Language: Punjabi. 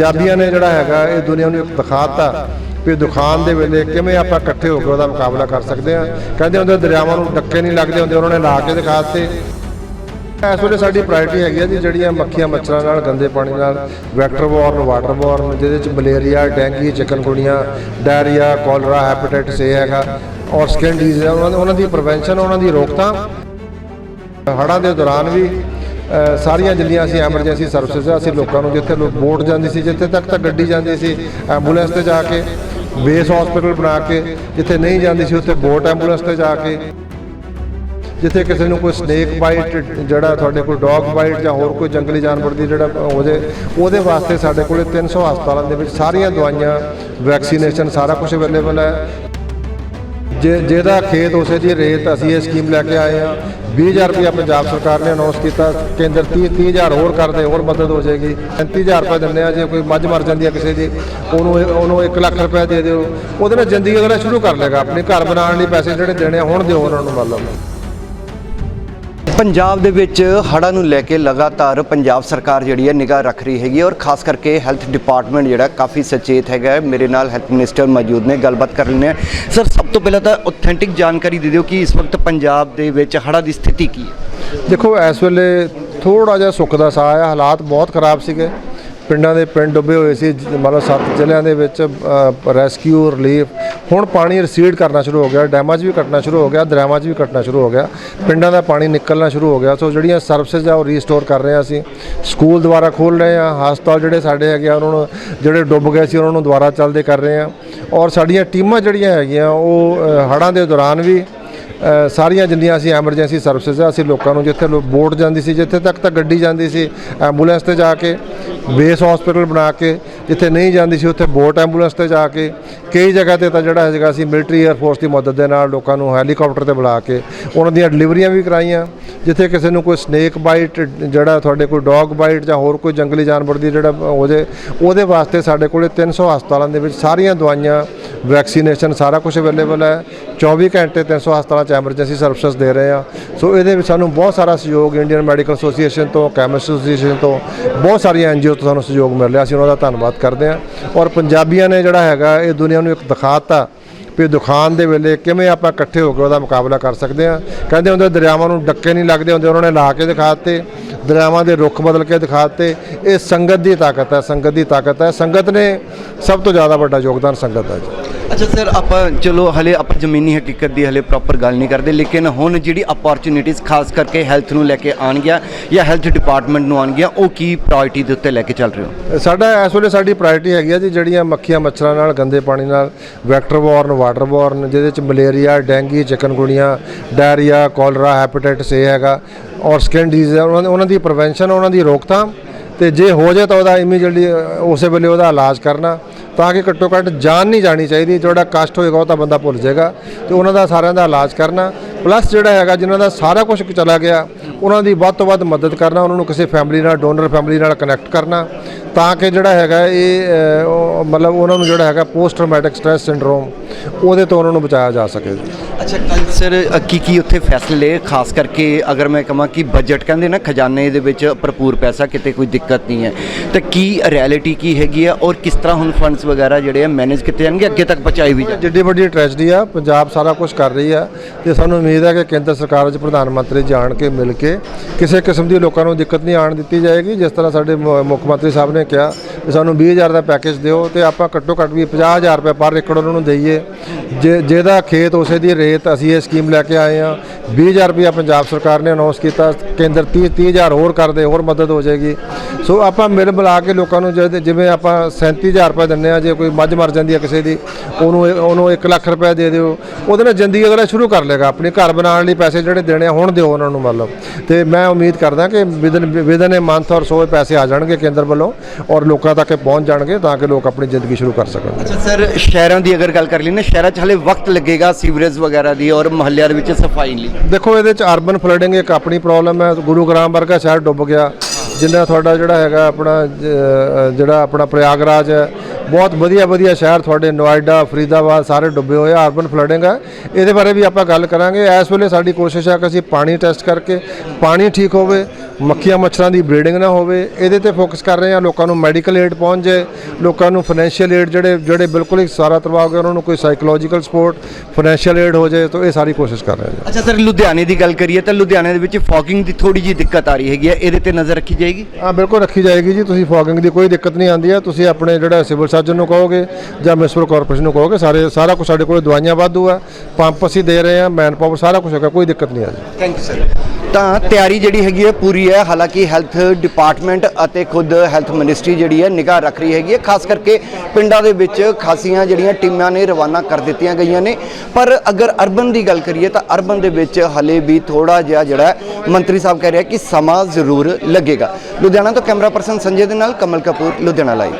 ਪੰਜਾਬੀਆਂ ਨੇ ਜਿਹੜਾ ਹੈਗਾ ਇਹ ਦੁਨੀਆ ਨੂੰ ਇੱਕ ਦਿਖਾਤਾ ਵੀ ਦੁਕਾਨ ਦੇ ਵੇਲੇ ਕਿਵੇਂ ਆਪਾਂ ਇਕੱਠੇ ਹੋ ਕੇ ਉਹਦਾ ਮੁਕਾਬਲਾ ਕਰ ਸਕਦੇ ਆ ਕਹਿੰਦੇ ਹੁੰਦੇ ਦਰਿਆਵਾਂ ਨੂੰ ਡੱਕੇ ਨਹੀਂ ਲੱਗਦੇ ਹੁੰਦੇ, ਉਹਨਾਂ ਨੇ ਲਾ ਕੇ ਦਿਖਾ ਦਿੱਤੇ ਇਸ ਵੇਲੇ ਸਾਡੀ ਪ੍ਰਾਇੋਰਟੀ ਹੈਗੀ ਆ ਜੀ ਜਿਹੜੀਆਂ ਮੱਖੀਆਂ ਮੱਛਰਾਂ ਨਾਲ, ਗੰਦੇ ਪਾਣੀ ਨਾਲ ਵੈਕਟਰ ਬੋਰਨ ਵਾਟਰ ਬੋਰਨ ਜਿਹਦੇ ਚ malaria dengue chikungunya diarrhoea cholera hepatitis A ਹੈਗਾ, ਔਰ ਸਕਿਨ ਡਿਜ਼ੀਜ਼ ਉਹਨਾਂ ਉਹਨਾਂ ਦੀ ਪ੍ਰੀਵੈਂਸ਼ਨ ਉਹਨਾਂ ਦੀ ਰੋਕਥਾਮ। ਹੜ੍ਹਾਂ ਦੇ ਦੌਰਾਨ ਵੀ ਸਾਰੀਆਂ ਜਿੰਨੀਆਂ ਅਸੀਂ ਐਮਰਜੈਂਸੀ ਸਰਵਿਸਿਜ਼ ਅਸੀਂ ਲੋਕਾਂ ਨੂੰ ਜਿੱਥੇ ਲੋਕ ਬੋਟ ਜਾਂਦੀ ਸੀ, ਜਿੱਥੇ ਤੱਕ ਤਾਂ ਗੱਡੀ ਜਾਂਦੀ ਸੀ, ਐਂਬੂਲੈਂਸ ਤੇ ਜਾ ਕੇ, ਬੇਸ ਹਸਪੀਟਲ ਬਣਾ ਕੇ, ਜਿੱਥੇ ਨਹੀਂ ਜਾਂਦੀ ਸੀ ਉੱਥੇ ਬੋਟ ਐਂਬੂਲੈਂਸ ਤੇ ਜਾ ਕੇ। ਜਿੱਥੇ ਕਿਸੇ ਨੂੰ ਕੋਈ ਸਨੇਕ ਬਾਈਟ ਜਿਹੜਾ ਤੁਹਾਡੇ ਕੋਲ ਡੌਗ ਬਾਈਟ ਜਾਂ ਹੋਰ ਕੋਈ ਜੰਗਲੀ ਜਾਨਵਰ ਦੀ ਜਿਹੜਾ ਹੋ ਜੇ, ਉਹਦੇ ਵਾਸਤੇ ਸਾਡੇ ਕੋਲੇ 300 ਹਸਪਤਾਲਾਂ ਦੇ ਵਿੱਚ ਸਾਰੀਆਂ ਦਵਾਈਆਂ ਵੈਕਸੀਨੇਸ਼ਨ ਸਾਰਾ ਕੁਝ ਅਵੇਲੇਬਲ ਹੈ। ਜੇ ਜਿਹਦਾ ਖੇਤ ਉਸੇ ਦੀ ਰੇਤ ਅਸੀਂ ਇਹ ਸਕੀਮ ਲੈ ਕੇ ਆਏ ਆ 20000 ਰੁਪਇਆ ਪੰਜਾਬ ਸਰਕਾਰ ਨੇ ਅਨਾਉਂਸ ਕੀਤਾ ਕੇਂਦਰ 30 30000 ਹੋਰ ਕਰਦੇ ਹੋਰ ਮਦਦ ਹੋ ਜਾਏਗੀ। 35000 ਰੁਪਏ ਦਿੰਦੇ ਆ ਜੇ ਕੋਈ ਮੱਝ ਮਰ ਜਾਂਦੀ ਹੈ ਕਿਸੇ ਦੀ ਉਹਨੂੰ ਉਹਨੂੰ 1 ਲੱਖ ਰੁਪਏ ਦੇ ਦਿਓ। ਉਹਦੇ ਨਾਲ ਜ਼ਿੰਦਗੀ ਅਗਲਾ ਸ਼ੁਰੂ ਕਰ ਲੇਗਾ ਆਪਣੇ ਘਰ ਬਣਾਉਣ ਲਈ ਪੈਸੇ ਜਿਹੜੇ ਦੇਣੇ ਆ, ਹੁਣ ਦਿਓ ਉਹਨਾਂ ਨੂੰ ਮਤਲਬ। ਪੰਜਾਬ ਦੇ ਵਿੱਚ ਹੜ੍ਹਾਂ ਨੂੰ ਲੈ ਕੇ ਲਗਾਤਾਰ ਪੰਜਾਬ ਸਰਕਾਰ ਜਿਹੜੀ ਹੈ ਨਿਗਾਹ ਰੱਖ ਰਹੀ ਹੈਗੀ ਔਰ ਖਾਸ ਕਰਕੇ ਹੈਲਥ ਡਿਪਾਰਟਮੈਂਟ ਜਿਹੜਾ ਕਾਫੀ ਸਚੇਤ ਹੈਗਾ ਮੇਰੇ ਨਾਲ ਹੈਲਥ ਮਿਨਿਸਟਰ ਮੌਜੂਦ ਨੇ, ਗੱਲਬਾਤ ਕਰ ਲੈਂਦੇ ਹਾਂ। ਸਰ, ਸਭ ਤੋਂ ਪਹਿਲਾਂ ਤਾਂ ਆਥੈਂਟਿਕ ਜਾਣਕਾਰੀ ਦੇ ਦਿਓ ਕਿ ਇਸ ਵਕਤ ਪੰਜਾਬ ਦੇ ਵਿੱਚ ਹੜ੍ਹਾਂ ਦੀ ਸਥਿਤੀ ਕੀ ਹੈ। ਦੇਖੋ, ਇਸ ਵੇਲੇ ਥੋੜਾ ਜਿਹਾ ਸੁੱਖ ਦਾ ਸਾਹ ਆ ਹਾਲਾਤ ਬਹੁਤ ਖਰਾਬ ਸੀਗੇ। ਪਿੰਡਾਂ ਦੇ ਪਿੰਡ ਡੁੱਬੇ ਹੋਏ ਸੀ, ਜ- ਮਤਲਬ ਸੱਤ ਜ਼ਿਲ੍ਹਿਆਂ ਦੇ ਵਿੱਚ ਰੈਸਕਿਊ ਰਿਲੀਫ ਹੁਣ ਪਾਣੀ ਰਿਸੀਡ ਕਰਨਾ ਸ਼ੁਰੂ ਹੋ ਗਿਆ, ਡੈਮਾਂ 'ਚ ਵੀ ਘਟਣਾ ਸ਼ੁਰੂ ਹੋ ਗਿਆ, ਦਰਿਆਵਾਂ 'ਚ ਵੀ ਘਟਣਾ ਸ਼ੁਰੂ ਹੋ ਗਿਆ, ਪਿੰਡਾਂ ਦਾ ਪਾਣੀ ਨਿਕਲਣਾ ਸ਼ੁਰੂ ਹੋ ਗਿਆ। ਸੋ ਜਿਹੜੀਆਂ ਸਰਵਿਸਿਜ਼ ਆ ਉਹ ਰੀਸਟੋਰ ਕਰ ਰਹੇ ਆ ਅਸੀਂ। ਸਕੂਲ ਦੁਬਾਰਾ ਖੋਲ ਰਹੇ ਆ ਹਸਪਤਾਲ ਜਿਹੜੇ ਸਾਡੇ ਹੈਗੇ ਆ, ਉਹਨਾਂ ਨੂੰ, ਜਿਹੜੇ ਡੁੱਬ ਗਏ ਸੀ, ਉਹਨਾਂ ਨੂੰ ਦੁਬਾਰਾ ਚੱਲਦੇ ਕਰ ਰਹੇ ਆ ਔਰ ਸਾਡੀਆਂ ਟੀਮਾਂ ਜਿਹੜੀਆਂ ਹੈਗੀਆਂ, ਉਹ ਹੜ੍ਹਾਂ ਦੇ ਦੌਰਾਨ ਵੀ ਸਾਰੀਆਂ ਜਿੰਨੀਆਂ ਅਸੀਂ ਐਮਰਜੈਂਸੀ ਸਰਵਿਸਿਜ਼ ਆ, ਅਸੀਂ ਲੋਕਾਂ ਨੂੰ ਜਿੱਥੇ ਲੋ ਬੋਟ ਜਾਂਦੀ ਸੀ, ਜਿੱਥੇ ਤੱਕ ਤਾਂ ਗੱਡੀ ਜਾਂਦੀ ਸੀ ਐਂਬੂਲੈਂਸ ਤੇ ਜਾ ਕੇ ਬੇਸ ਹਸਪੀਟਲ ਬਣਾ ਕੇ, ਜਿੱਥੇ ਨਹੀਂ ਜਾਂਦੀ ਸੀ, ਉੱਥੇ ਬੋਟ ਐਂਬੂਲੈਂਸ ਤੇ ਜਾ ਕੇ, ਕਈ ਜਗ੍ਹਾ ਤੇ ਤਾਂ ਜਿਹੜਾ ਹੈਗਾ ਅਸੀਂ ਮਿਲਟਰੀ 에ਅਰਫੋਰਸ ਦੀ ਮਦਦ ਦੇ ਨਾਲ ਲੋਕਾਂ ਨੂੰ ਹੈਲੀਕਾਪਟਰ ਤੇ ਬੁਲਾ ਕੇ, ਉਹਨਾਂ ਦੀਆਂ ਡਿਲੀਵਰੀਆਂ ਵੀ ਕਰਾਈਆਂ, ਜਿੱਥੇ ਕਿਸੇ ਨੂੰ ਕੋਈ ਸਨੇਕ ਬਾਈਟ ਜਿਹੜਾ ਤੁਹਾਡੇ ਕੋਈ ਡੌਗ ਬਾਈਟ ਜਾਂ ਹੋਰ ਕੋਈ ਜੰਗਲੀ ਜਾਨਵਰ ਦੀ ਜਿਹੜਾ ਹੋ ਜੇ, ਉਹਦੇ ਵਾਸਤੇ ਸਾਡੇ ਕੋਲੇ 300 ਹਸਪਤਾਲਾਂ ਦੇ ਵਿੱਚ ਸਾਰੀਆਂ ਦਵਾਈਆਂ ਵੈਕਸੀਨੇਸ਼ਨ ਸਾਰਾ ਕੁਝ ਅਵੇਲੇਬਲ ਹੈ। 24 ਘੰਟੇ 300 ਹਸਪਤਾਲਾਂ 'ਚ ਐਮਰਜੈਂਸੀ ਸਰਵਿਸਿਜ਼ ਦੇ ਰਹੇ ਆ। ਸੋ ਇਹਦੇ ਵਿੱਚ ਸਾਨੂੰ ਬਹੁਤ ਸਾਰਾ ਸਹਿਯੋਗ ਇੰਡੀਅਨ ਮੈਡੀਕਲ ਐਸੋਸੀਏਸ਼ਨ ਤੋਂ ਕੈਮਿਸਟ ਐਸੋਸੀਏਸ਼ਨ ਤੋਂ, ਬਹੁਤ ਸਾਰੀਆਂ ਐਨਜੀਓ ਤੋਂ ਸਾਨੂੰ ਸਹਿਯੋਗ ਮਿਲ ਰਿਹਾ। ਅਸੀਂ ਉਹਨਾਂ ਦਾ ਧੰਨਵਾਦ ਕਰਦੇ ਹਾਂ। ਔਰ ਪੰਜਾਬੀਆਂ ਨੇ ਜਿਹੜਾ ਹੈਗਾ, ਇਹ ਦੁਨੀਆ ਨੂੰ ਇੱਕ ਦਿਖਾਤਾ ਵੀ ਦੁਕਾਨ ਦੇ ਵੇਲੇ ਕਿਵੇਂ ਆਪਾਂ ਇਕੱਠੇ ਹੋ ਕੇ ਉਹਦਾ ਮੁਕਾਬਲਾ ਕਰ ਸਕਦੇ ਆ ਕਹਿੰਦੇ ਹੁੰਦੇ, ਦਰਿਆਵਾਂ ਨੂੰ ਡੱਕੇ ਨਹੀਂ ਲੱਗਦੇ ਹੁੰਦੇ, ਉਹਨਾਂ ਨੇ ਲਾ ਕੇ ਦਿਖਾ ਦਿੱਤੇ। ਦਰਿਆਵਾਂ ਦੇ ਰੁੱਖ ਬਦਲ ਕੇ ਦਿਖਾ ਦਿੱਤੇ। ਇਹ ਸੰਗਤ ਦੀ ਤਾਕਤ ਹੈ, ਸੰਗਤ ਦੀ ਤਾਕਤ ਹੈ। ਸੰਗਤ ਨੇ ਸਭ ਤੋਂ ਜ਼ਿਆਦਾ ਵੱਡਾ ਯੋਗਦਾਨ ਸੰਗਤ ਦਾ ਜੀ। ਅੱਛਾ ਸਰ, ਆਪਾਂ ਚਲੋ ਹਲੇ ਆਪਾਂ ਜ਼ਮੀਨੀ ਹਕੀਕਤ ਦੀ ਹਲੇ ਪ੍ਰੋਪਰ ਗੱਲ ਨਹੀਂ ਕਰਦੇ, ਲੇਕਿਨ ਹੁਣ ਜਿਹੜੀ ਅਪੋਰਚੁਨਿਟੀਜ਼ ਖਾਸ ਕਰਕੇ ਹੈਲਥ ਨੂੰ ਲੈ ਕੇ ਆਣਗੀਆਂ ਜਾਂ ਹੈਲਥ ਡਿਪਾਰਟਮੈਂਟ ਨੂੰ ਆਣਗੀਆਂ ਉਹ ਕੀ ਪ੍ਰਾਇੋਰਟੀ ਦੇ ਉੱਤੇ ਲੈ ਕੇ ਚੱਲ ਰਹੇ ਹੋ? ਸਾਡਾ ਇਸ ਵੇਲੇ ਸਾਡੀ ਪ੍ਰਾਇੋਰਟੀ ਹੈਗੀ ਆ ਜੀ ਜਿਹੜੀਆਂ ਮੱਖੀਆਂ ਮੱਛਰਾਂ ਨਾਲ, ਗੰਦੇ ਪਾਣੀ ਨਾਲ ਵੈਕਟਰ ਬੋਰਨ ਵਾਟਰ ਬੋਰਨ ਜਿਹਦੇ ਚ malaria dengue chikungunya diarrhoea cholera hepatitis A ਹੈਗਾ, ਔਰ ਸਕਿਨ ਡਿਜ਼ੀਜ਼ ਉਹਨਾਂ ਉਹਨਾਂ ਦੀ ਪ੍ਰੀਵੈਂਸ਼ਨ ਉਹਨਾਂ ਦੀ ਰੋਕਥਾਮ, ਤੇ ਜੇ ਹੋ ਜਾਏ ਤਾਂ ਉਹਦਾ ਇਮੀਡੀਏਟਲੀ ਉਸੇ ਵੇਲੇ ਉਹਦਾ ਇਲਾਜ ਕਰਨਾ। ਤਾਂ ਕਿ ਘੱਟੋ ਘੱਟ ਜਾਨ ਨਹੀਂ ਜਾਣੀ ਚਾਹੀਦੀ ਜਿਹੜਾ ਕਸ਼ਟ ਹੋਏਗਾ ਉਹ ਤਾਂ ਬੰਦਾ ਭੁੱਲ ਜਾਏਗਾ ਤੇ ਉਹਨਾਂ ਦਾ ਸਾਰਿਆਂ ਦਾ ਇਲਾਜ ਕਰਨਾ। ਪਲੱਸ ਜਿਹੜਾ ਹੈਗਾ, ਜਿਨ੍ਹਾਂ ਦਾ ਸਾਰਾ ਕੁਝ ਚਲਾ ਗਿਆ, ਉਹਨਾਂ ਦੀ ਵੱਧ ਤੋਂ ਵੱਧ ਮਦਦ ਕਰਨਾ, ਉਹਨਾਂ ਨੂੰ ਕਿਸੇ ਫੈਮਿਲੀ ਨਾਲ ਡੋਨਰ ਫੈਮਿਲੀ ਨਾਲ ਕਨੈਕਟ ਕਰਨਾ। ਤਾਂ ਕਿ ਜਿਹੜਾ ਹੈਗਾ ਇਹ ਮਤਲਬ ਉਹਨਾਂ ਨੂੰ ਜਿਹੜਾ ਹੈਗਾ ਪੋਸਟ ਟਰਾਮੈਟਿਕ ਸਟ੍ਰੈਸ ਸਿੰਡਰੋਮ ਉਹਦੇ ਤੋਂ ਉਹਨਾਂ ਨੂੰ ਬਚਾਇਆ ਜਾ ਸਕੇ। ਅੱਛਾ ਕੱਲ ਸਰ ਕੀ ਕੀ ਉੱਥੇ ਫੈਸਲੇ ਖਾਸ ਕਰਕੇ ਅਗਰ ਮੈਂ ਕਹਾਂ ਕਿ ਬਜਟ ਕਹਿੰਦੇ ਨਾ ਖਜ਼ਾਨੇ ਦੇ ਵਿੱਚ ਭਰਪੂਰ ਪੈਸਾ ਕਿਤੇ ਕੋਈ ਦਿੱਕਤ ਨਹੀਂ ਹੈ। ਤਾਂ ਕੀ ਰਿਐਲਿਟੀ ਕੀ ਹੈਗੀ ਆ ਔਰ ਕਿਸ ਤਰ੍ਹਾਂ ਹੁਣ ਫੰਡਸ ਵਗੈਰਾ ਜਿਹੜੇ ਆ ਮੈਨੇਜ ਕੀਤੇ ਜਾਣਗੇ ਅੱਗੇ ਤੱਕ ਪਹੁੰਚਾਏ ਵੀ ਜਾਣ ਜਿੱਡੀ ਵੱਡੀ ਟ੍ਰੈਜਡੀ ਆ ਪੰਜਾਬ ਸਾਰਾ ਕੁਝ ਕਰ ਰਹੀ ਆ ਤੇ ਸਾਨੂੰ ਉਮੀਦ ਹੈ ਕਿ ਕੇਂਦਰ ਸਰਕਾਰ ਵਿੱਚ ਪ੍ਰਧਾਨ ਮੰਤਰੀ ਜਾਣ ਕੇ ਮਿਲ ਕੇ ਕਿਸੇ ਕਿਸਮ ਦੀ ਲੋਕਾਂ ਨੂੰ ਦਿੱਕਤ ਨਹੀਂ ਆਣ ਦਿੱਤੀ ਜਾਏਗੀ ਜਿਸ ਤਰ੍ਹਾਂ ਸਾਡੇ ਮੁੱਖ ਮੰਤਰੀ ਸਾਹਿਬ ਨੇ ਕਿਹਾ ਕਿ ਸਾਨੂੰ 20000 ਦਾ ਪੈਕੇਜ ਦਿਓ ਤੇ ਆਪਾਂ ਘੱਟੋ ਘੱਟ ਵੀ 50000 ਰੁਪਏ ਪਰ ਏਕੜ ਉਹਨਾਂ ਨੂੰ ਦਈਏ। ਜੇ ਜਿਹਦਾ ਖੇਤ ਉਸੇ ਦੀ ਰੇਤ ਅਸੀਂ ਇਹ ਸਕੀਮ ਲੈ ਕੇ ਆਏ ਆ 20000 ਰੁਪਇਆ ਪੰਜਾਬ ਸਰਕਾਰ ਨੇ ਅਨਾਉਂਸ ਕੀਤਾ। ਕੇਂਦਰ 30 30000 ਹੋਰ ਕਰਦੇ ਹੋਰ ਮਦਦ ਹੋ ਜਾਏਗੀ। ਸੋ ਆਪਾਂ ਮਿਲ ਮਿਲਾ ਕੇ ਲੋਕਾਂ ਨੂੰ ਜਿਵੇਂ ਆਪਾਂ 37000 ਰੁਪਏ ਦਿੰਨੇ ਆ ਜੇ ਕੋਈ ਮੱਝ ਮਰ ਜਾਂਦੀ ਹੈ ਕਿਸੇ ਦੀ ਉਹਨੂੰ ਉਹਨੂੰ 1 ਲੱਖ ਰੁਪਏ ਦੇ ਦਿਓ। ਉਹਦੇ ਨਾਲ ਜ਼ਿੰਦਗੀ ਅਗਲਾ ਸ਼ੁਰੂ ਕਰ ਲੇਗਾ ਆਪਣੇ ਘਰ ਬਣਾਉਣ ਲਈ ਪੈਸੇ ਜਿਹੜੇ ਦੇਣੇ ਆ, ਹੁਣ ਦਿਓ ਉਹਨਾਂ ਨੂੰ ਮਤਲਬ। ਤੇ ਮੈਂ ਉਮੀਦ ਕਰਦਾ ਕਿ ਵਿਦਨ ਵਿਦਨ ਇਹ ਮੰਥ ਔਰ ਸੋ ਪੈਸੇ ਆ ਜਾਣਗੇ ਕੇਂਦਰ ਵੱਲੋਂ ਔਰ ਲੋਕਾਂ ਤੱਕ ਪਹੁੰਚ ਜਾਣਗੇ ਤਾਂ ਕਿ ਲੋਕ ਆਪਣੀ ਜ਼ਿੰਦਗੀ ਸ਼ੁਰੂ ਕਰ ਸਕਣ। ਅੱਛਾ ਸਰ ਸ਼ਹਿਰਾਂ ਦੀ ਅਗਰ ਗੱਲ ਕਰ ਲਈ ਨਾ ਸ਼ਹਿਰਾਂ 'ਚ ਹਲੇ ਵਕਤ ਲੱਗੇਗਾ ਸੀਵਰੇਜ ਵਗੈਰਾ ਦੀ ਔਰ ਮੁਹੱਲਿਆਂ ਦੇ ਵਿੱਚ ਸਫ਼ਾਈ ਲਈ। ਦੇਖੋ, ਇਹਦੇ ਚ ਅਰਬਨ ਫਲੱਡਿੰਗ ਇੱਕ ਆਪਣੀ ਪ੍ਰੋਬਲਮ ਹੈ। ਗੁਰੂ ਗ੍ਰਾਮ ਵਰਗਾ ਸ਼ਹਿਰ ਡੁੱਬ ਗਿਆ। ਜਿੰਨਾ ਤੁਹਾਡਾ ਜਿਹੜਾ ਹੈਗਾ ਆਪਣਾ ਜਿਹੜਾ ਆਪਣਾ ਪ੍ਰਯਾਗਰਾਜ ਹੈ, ਬਹੁਤ ਵਧੀਆ ਵਧੀਆ ਸ਼ਹਿਰ ਤੁਹਾਡੇ ਨੋਇਡਾ, ਫਰੀਦਾਬਾਦ ਸਾਰੇ ਡੁੱਬੇ ਹੋਏ ਆ। ਅਰਬਨ ਫਲੱਡਿੰਗ ਹੈ। ਇਹਦੇ ਬਾਰੇ ਵੀ ਆਪਾਂ ਗੱਲ ਕਰਾਂਗੇ। ਇਸ ਵੇਲੇ ਸਾਡੀ ਕੋਸ਼ਿਸ਼ ਹੈ ਕਿ ਅਸੀਂ ਪਾਣੀ ਟੈਸਟ ਕਰਕੇ ਪਾਣੀ ਠੀਕ ਹੋਵੇ। ਮੱਖੀਆਂ ਮੱਛਰਾਂ ਦੀ ਬਰੀਡਿੰਗ ਨਾ ਹੋਵੇ ਇਹਦੇ ਤੇ ਫੋਕਸ ਕਰ ਰਹੇ ਹਾਂ ਲੋਕਾਂ ਨੂੰ ਮੈਡੀਕਲ ਏਡ ਪਹੁੰਚ ਜਾਏ ਲੋਕਾਂ ਨੂੰ ਫਾਈਨੈਂਸ਼ੀਅਲ ਏਡ ਜਿਹੜੇ ਜਿਹੜੇ ਬਿਲਕੁਲ ਹੀ ਸਾਰਾ ਤਬਾਹ ਹੋ ਗਏ ਉਹਨਾਂ ਨੂੰ ਕੋਈ ਸਾਈਕੋਲੋਜੀਕਲ ਸਪੋਰਟ ਫਾਈਨੈਂਸ਼ੀਅਲ ਏਡ ਹੋ ਜਾਏ ਤਾਂ ਇਹ ਸਾਰੀ ਕੋਸ਼ਿਸ਼ ਕਰ ਰਹੇ ਹਾਂ। ਅੱਛਾ ਸਰ ਲੁਧਿਆਣੇ ਦੀ ਗੱਲ ਕਰੀਏ ਤਾਂ ਲੁਧਿਆਣੇ ਦੇ ਵਿੱਚ ਫੌਗਿੰਗ ਦੀ ਥੋੜੀ ਜਿਹੀ ਦਿੱਕਤ ਆ ਰਹੀ ਹੈਗੀ ਹੈ ਇਹਦੇ ਤੇ ਨਜ਼ਰ ਰੱਖੀ ਜਾਏਗੀ? ਹਾਂ ਬਿਲਕੁਲ ਰੱਖੀ ਜਾਏਗੀ ਜੀ ਤੁਸੀਂ ਫੋਗਿੰਗ ਦੀ ਕੋਈ ਦਿੱਕਤ ਨਹੀਂ ਆਉਂਦੀ ਹੈ ਤੁਸੀਂ ਆਪਣੇ ਜਿਹੜਾ ਸਿਵਲ ਸਰਜਨ ਨੂੰ ਕਹੋਗੇ ਜਾਂ ਮਿਊਨਿਸਪਲ ਕਾਰਪੋਰੇਸ਼ਨ ਨੂੰ ਕਹੋਗੇ ਸਾਰੇ ਸਾਰਾ ਕੁਝ ਸਾਡੇ ਕੋਲ ਦਵਾਈਆਂ ਵਾਧੂ ਆ ਪੰਪ ਅਸੀਂ ਦੇ ਰਹੇ ਹਾਂ ਮੈਨ ਪਾਵਰ ਸਾਰਾ ਕੁਝ ਹੈਗਾ ਕੋਈ ਦਿੱਕਤ ਨਹੀਂ ਆ ਜੀ। ਥੈਂਕ ਯੂ ਸਰ ਤਾਂ ਤਿਆਰੀ ਜਿਹੜੀ ਹੈਗੀ ਹੈ ਪੂਰੀ ਹੈ। ਹਾਲਾਂਕਿ ਹੈਲਥ ਡਿਪਾਰਟਮੈਂਟ ਅਤੇ ਖੁਦ ਹੈਲਥ ਮਿਨਿਸਟਰੀ ਜਿਹੜੀ ਹੈ ਨਿਗਾਹ ਰੱਖ ਰਹੀ ਹੈਗੀ ਹੈ। ਖਾਸ ਕਰਕੇ ਪਿੰਡਾਂ ਦੇ ਵਿੱਚ ਖਾਸੀਆਂ ਜਿਹੜੀਆਂ ਟੀਮਾਂ ਨੇ ਰਵਾਨਾ ਕਰ ਦਿੱਤੀਆਂ ਗਈਆਂ ਨੇ। ਪਰ ਅਗਰ ਅਰਬਨ ਦੀ ਗੱਲ ਕਰੀਏ ਤਾਂ ਅਰਬਨ ਦੇ ਵਿੱਚ ਹਲੇ ਵੀ ਥੋੜਾ ਜਿਹਾ ਜਿਹੜਾ ਮੰਤਰੀ ਸਾਹਿਬ ਕਹਿ ਰਿਹਾ ਕਿ ਸਮਾਂ ਜ਼ਰੂਰ ਲੱਗੇਗਾ। ਲੁਧਿਆਣਾ ਤੋਂ ਕੈਮਰਾ ਪਰਸਨ ਸੰਜੇ ਦੇ ਨਾਲ ਕਮਲ ਕਪੂਰ, ਲੁਧਿਆਣਾ ਲਾਈਵ